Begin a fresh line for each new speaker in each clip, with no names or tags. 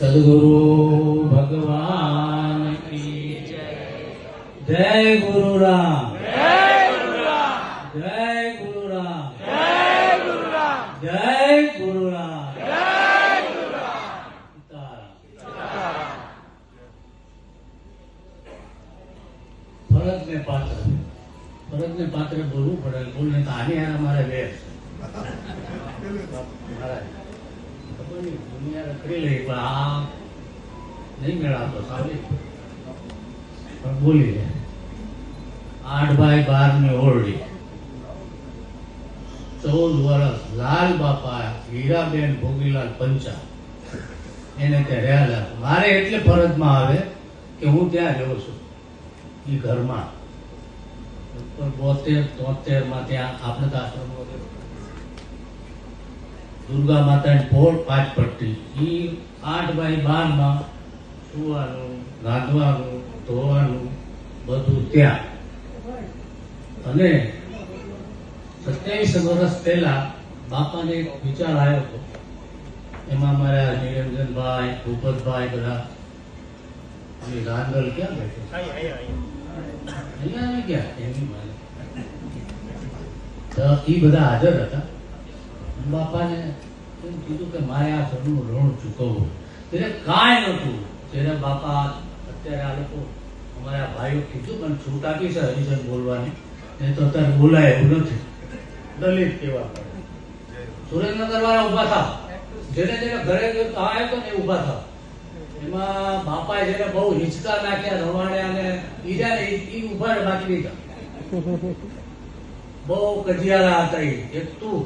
સદગુરુ ભગવાન કી જય જય ગુરુ રામ જય ગુરુ રામ જય ગુરુ રામ જય ગુરુ રામ સીતારામ. ફરજ ને પાત્ર ફરજ ને પાત્ર બોલવું પડે બોલને તો આની હારે મારે વેર મહારાજ આઠ બાય બારની ઓરડી. ચૌદ વર્ષ લાલ બાપા હીરાબેન ભોગીલાલ પંચા એને ત્યાં રહ્યા મારે એટલે ફરજમાં આવે કે હું ત્યાં રહ્યો છું. એ ઘરમાં. બોતેર તોતેરમાં ત્યાં આપણે તો આશ્રમ દુર્ગા માતાની પોળ પાંચ પટ્ટી એ આઠ બાય બારમાં સુવાનું રાંધવાનું ધોવાનું બધું ત્યાં. અને સત્યાવીસ વર્ષ પહેલા બાપાને એક વિચાર આવ્યો હતો. એમાં મારા નિરંજનભાઈ ભૂપતભાઈ બધા અમે રાંદલ ક્યાં બેઠો? અહીંયા ક્યાં એમની મારે તો એ બધા હાજર હતા. બાપાને એમ કીધું કે મારે આ ઘરનું ઋણ ચૂકવવું. ત્યારે કાંઈ નહોતું. જેને બાપા અત્યારે આ લોકો અમારા ભાઈઓ કીધું, પણ છૂટ આપી છે હરિજન બોલવાની. એ તો અત્યારે બોલાય એવું નથી. દલિત કેવા સુરેન્દ્રનગર વાળા ઊભા થા. જેને જેને ઘરે આવ્યો તો ને ઊભા થા. એમાં બાપાએ જેને બહુ હિંચકા નાખ્યા રવાડ્યા ને ઈજા ને ઈ ઊભા બાકી નહીં બહુ કજિયારા હતા એ એક તું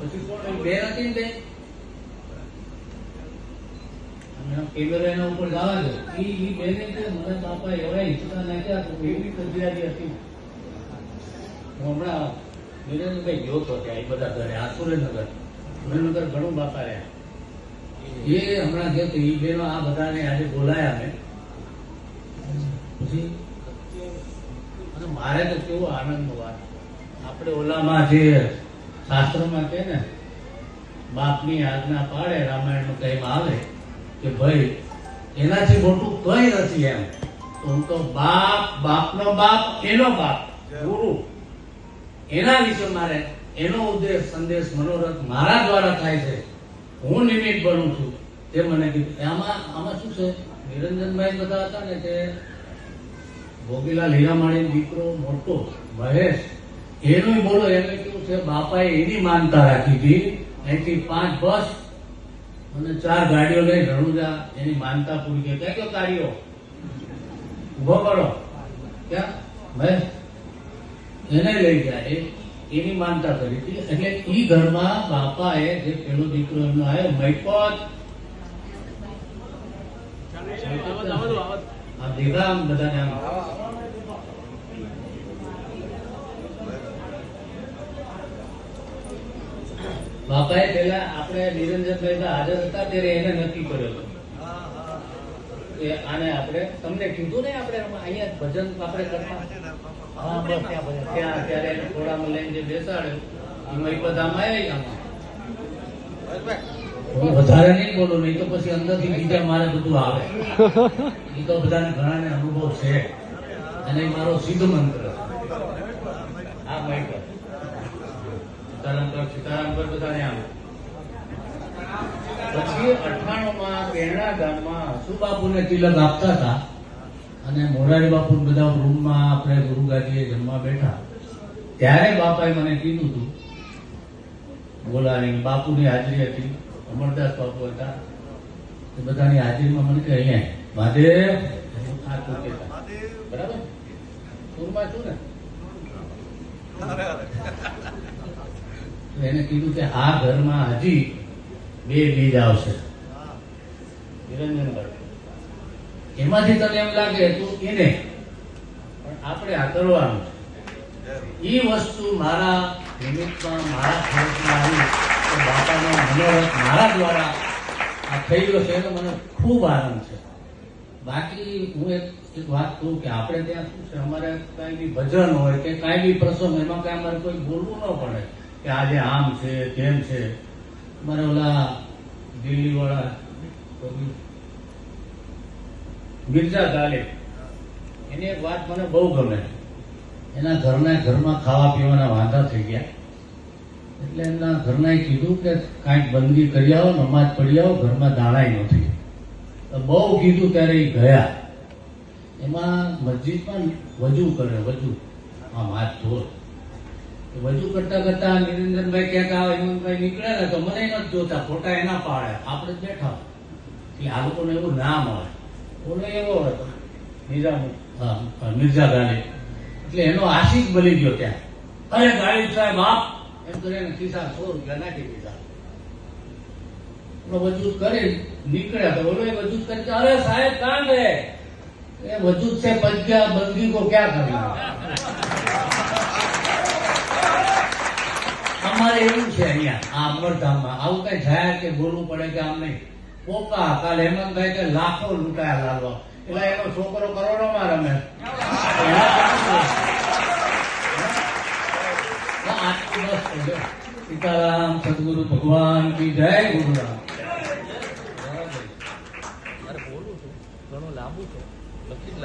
ને તે? એવા ઘણું બાપા રહ્યા એ હમણાં ગયો તો એ બેનો આ બધાને આજે બોલાયા મેં અને મારે તો કેવો આનંદ વાત આપણે ઓલામાં જે શાસ્ત્રમાં કહે ને, બાપની આજ્ઞા પાડે, રામાયણનું કહેવામાં આવે કે ભાઈ, એનાથી મોટું કઈ નથી એમ. હું તો બાપ, બાપનો બાપ, એનો બાપ, ગુરુ. એના વિશે મારે, એનો ઉદ્દેશ, સંદેશ, મનોરથ મારા દ્વારા થાય છે. હું નિમિત્ત બનું છું. તે મને કીધું, આમાં આમાં શું છે? નિરંજનભાઈ બધા હતા ને કે ભોગીલાલ હીરામાણી દીકરો મોટો, મહેશ. એનું બોલો એને છે બાપાએ એની માનતા રાખી હતી અહીંથી પાંચ બસ અને ચાર ગાડીઓ લઈ રણુજા એની માનતા પૂરી કરી. ક્યાં કયો કાર્યો ઊભો કરો ક્યાં? એને લઈ ગયા એ. એની માનતા કરી હતી. એટલે ઈ ઘરમાં બાપાએ જે પેલો દીકરો એમનો આવ્યો મૈપત આ દીધા આમ બધાને આમ. બાપાએ પેલા આપણે નિરંજનભાઈ હાજર હતા, ત્યારે એને નક્કી કર્યો આને આપણે તમને કીધું ને આપણે અહીંયા ભજન આપણે કરતા? હા, બસ, ત્યાં ત્યાં અત્યારે એને ઘોડામાં લઈને જે બેસાડ્યો હું વધારે નહીં બોલું, નહીં તો પછી અંદરથી બીજા મારે બધું આવે. એ તો બધાને ઘણાને અનુભવ છે. અને મારો સિદ્ધ મંત્ર આ માઇક સીતારામ પર સીતારામ પર બધાને આમ પછી અઠાણું માં બેરણા ગામમાં હસુબાપુને તિલક આપતા હતા અને મોરારી બાપુ બધા રૂમમાં આપણે ગુરુગાદીએ જમવા બેઠા. ત્યારે બાપાએ મને કીધું હતું બોલાવીને બાપુની હાજરી હતી, અમરદાસ બાપુ હતા, એ બધાની હાજરીમાં મને કે અહીંયા મહાદેવ. બરાબર? સુરમાં છું ને? એને કીધું કે આ ઘરમાં હજી બે બીજ આવશે. એમાંથી તને એમ લાગે તું એને? પણ આપણે આ કરવાનું છે. એ વસ્તુ મારા નિમિત્તમાં, મારા ખર્ચમાં આવી તો બાપાનો મનોરથ મારા દ્વારા આ થઈ ગયો છે એનો મને ખૂબ આનંદ છે. બાકી હું એક એક વાત કહું કે આપણે ત્યાં શું છે? અમારે કાંઈ બી ભજન હોય કે કાંઈ બી પ્રસંગ, એમાં કાંઈ અમારે કોઈ બોલવું ન પડે. કે આજે આમ છે, તેમ છે. મારે ઓલા દિલ્હી વાળા મિર્ઝા ગાલિબ એની એક વાત મને બહુ ગમે. એના ઘરના ઘરમાં ખાવા પીવાના વાંધા થઈ ગયા. એટલે એમના ઘરનાએ કીધું કે કાંઈક બંદગી કરી આવો, નમાજ પડી આવો, ઘરમાં દાણાય નથી તો બહુ કીધું ત્યારે એ ગયા. એમાં મસ્જિદમાં વજુ કરે, વજુ. આમ હાથ ધોર વજુ કરતા કરતા નિરંજનભાઈ કહેતા આવે હિમંતભાઈ નીકળે ને તો મને નથી જોતા, ફોટા એના પાડે. આપણે જ બેઠા એટલે આ લોકોને એવું ના મળે. ઓલો એવો હતો નિઝામ મિર્ઝા ગાંધી. એટલે એનો આશિક બની ગયો ત્યાં. અરે ગાડી સાહેબ, આપ. એમ કરીને ખિસ્સા સો રૂપિયા નાખી દીધા. વજૂદ કરી નીકળ્યા તો ઓલો એ વજૂદ કરી અરે સાહેબ કાંડ રે એ વજૂદ છે, પંજા બંદી કો ક્યાં કરના અમારે એવું છે અહીંયા, આ અમરધામમાં. આવું કઈ જાહેર કે બોલવું પડે કે આમ નહીં. પોકા, કાલ હેમંતભાઈ કે લાખો લૂંટાયા લાલો એટલે એનો છોકરો કરોડોમાં રમે. સીતારામ, સદગુરુ ભગવાન કી જય ગુરુરામ
ઘણું લાંબુ છે. લખી જ